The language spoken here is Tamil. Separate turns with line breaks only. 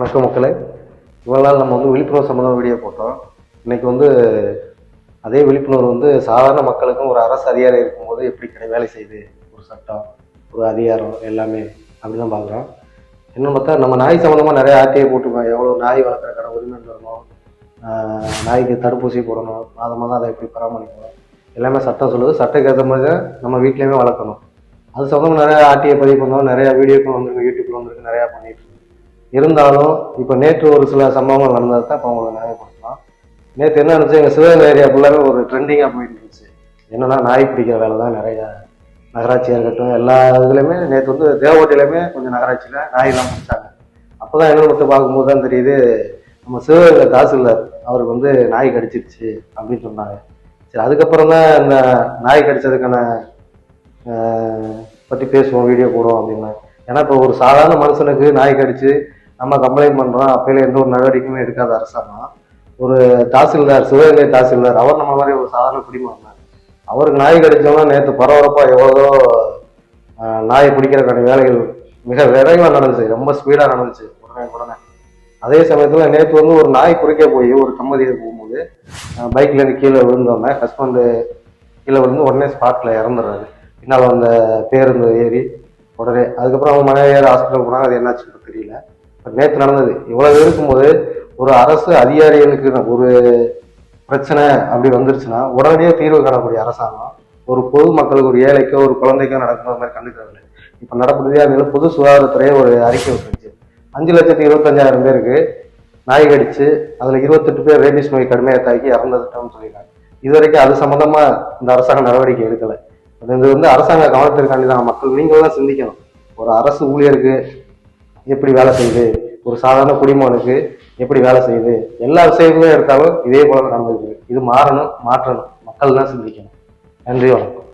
வணக்கம் மக்களே. இவ்வளோ நாள் நம்ம வந்து விழிப்புணர்வு சம்மந்தமாக வீடியோ போட்டோம். இன்றைக்கி வந்து அதே விழிப்புணர்வு வந்து சாதாரண மக்களுக்கும் ஒரு அரசு அதிகாரி இருக்கும்போது எப்படி கிடை வேலை செய்யுது ஒரு சட்டம் ஒரு அதிகாரம் எல்லாமே அப்படி தான் பார்க்குறோம். இன்னும் பார்த்தா நம்ம நாய் சம்மந்தமாக நிறைய ஆர்டிஐ போட்டுருக்கோம். எவ்வளோ நாய் வளர்க்குற கடை உரிமை தரணும் நாய்க்கு தடுப்பூசி போடணும். மாதம் மாதம் அதை எப்படி பராமரிக்கணும். எல்லாமே சட்டம் சொல்லுது. சட்டத்துக்கு ஏற்ற மாதிரி தான் நம்ம வீட்லேயுமே வளர்க்கணும். அது சம்மந்தமாக நிறையா ஆர்டிஐ பதிவு பண்ணோம். நிறையா வீடியோக்கள் வந்திருக்கு யூடியூப்பில் வந்திருக்கு நிறையா பண்ணிட்டு இருக்கோம். இருந்தாலும் இப்போ நேற்று ஒரு சில சம்பவங்கள் நடந்தது தான் இப்போ உங்களுக்கு நியாயப்படுத்தலாம். நேற்று என்ன இருந்துச்சு எங்கள் சிவகங்கை ஏரியா ஃபுல்லாகவே ஒரு ட்ரெண்டிங்காக போயிட்டு இருந்துச்சு. என்னன்னா நாய் பிடிக்கிற வேலை தான் நிறைய நகராட்சியாக இருக்கட்டும் எல்லா இதுலையுமே நேற்று வந்து தேவகோட்டையிலுமே கொஞ்சம் நகராட்சியில் நாயெல்லாம் பிடிச்சாங்க. அப்போ தான் என்ன மட்டும் பார்க்கும்போது தான் தெரியுது நம்ம சிவகங்கை தாசில்தார் அவருக்கு வந்து நாய் கடிச்சிருச்சு அப்படின்னு சொன்னாங்க. சரி அதுக்கப்புறம் தான் இந்த நாய் கடிச்சதுக்கான பற்றி பேசுவோம் வீடியோ போடுவோம் அப்படின்னு. ஏன்னா இப்போ ஒரு சாதாரண மனுஷனுக்கு நாய் கடிச்சு நம்ம கம்ப்ளைண்ட் பண்ணுறோம் அப்பையில எந்த ஒரு நடவடிக்கையுமே எடுக்காத அரசாங்கம். ஒரு தாசில்தார் சிவகங்கை தாசில்தார் அவர் நம்ம மாதிரி ஒரு சாதாரண குடிமகன். அவருக்கு நாய் கடிச்சோம்னா நேற்று பரபரப்பாக எவ்வளோ நாயை பிடிக்கிறதுக்கான வேலைகள் மிக விரைவாக நடந்துச்சு. ரொம்ப ஸ்பீடாக நடந்துச்சு. உடனே உடனே. அதே சமயத்தில் நேற்று வந்து ஒரு நாய் குறுக்கே போய் ஒரு தம்பதியை போகும்போது பைக்ல இருந்து கீழே விழுந்தோடனே ஹஸ்பண்டு கீழே விழுந்து உடனே ஸ்பாட்டில் இறந்துடுறாரு. பின்னால் அந்த பேருந்து ஏறி உடனே. அதுக்கப்புறம் அவங்க மனைவி ஏற ஹாஸ்பிட்டல் போனாங்க. அது என்னாச்சுன்னு தெரியல. நேற்று நடந்தது. இவ்வளவு இருக்கும்போது ஒரு அரசு அதிகாரிகளுக்கு ஒரு பிரச்சனை அப்படி வந்துருச்சுன்னா உடனடியாக தீர்வு காணக்கூடிய அரசாங்கம் ஒரு பொது மக்களுக்கு ஒரு ஏழைக்கோ ஒரு குழந்தைக்கோ நடக்கிற மாதிரி கண்டுக்கிறது இப்போ நடப்புறதே அது பொது சுகாதாரத்துறையே ஒரு அறிக்கை விட்டுருச்சு. அஞ்சு லட்சத்தி இருபத்தஞ்சாயிரம் பேருக்கு நாய் கடிச்சு அதில் இருபத்தெட்டு பேர் ரேபிஸ் நோய் கடுமையாக தாக்கி இறந்துட்டோம்னு சொல்லியிருக்காங்க. இது வரைக்கும் அது சம்மந்தமாக இந்த அரசாங்கம் நடவடிக்கை எடுக்கலை. அது இது வந்து அரசாங்க கவனத்திற்காண்டி தான் மக்கள் நீங்கள் தான் சிந்திக்கணும். ஒரு அரசு ஊழியருக்கு எப்படி வேலை செய்யுது? ஒரு சாதாரண குடிமகனுக்கு எப்படி வேலை செய்யுது? எல்லா விஷயங்களுமே எடுத்தாலும் இதே போல தான் நடந்துருக்கு இது மாறணும் மாற்றணும். மக்கள் தான் சிந்திக்கணும். நன்றி வணக்கம்.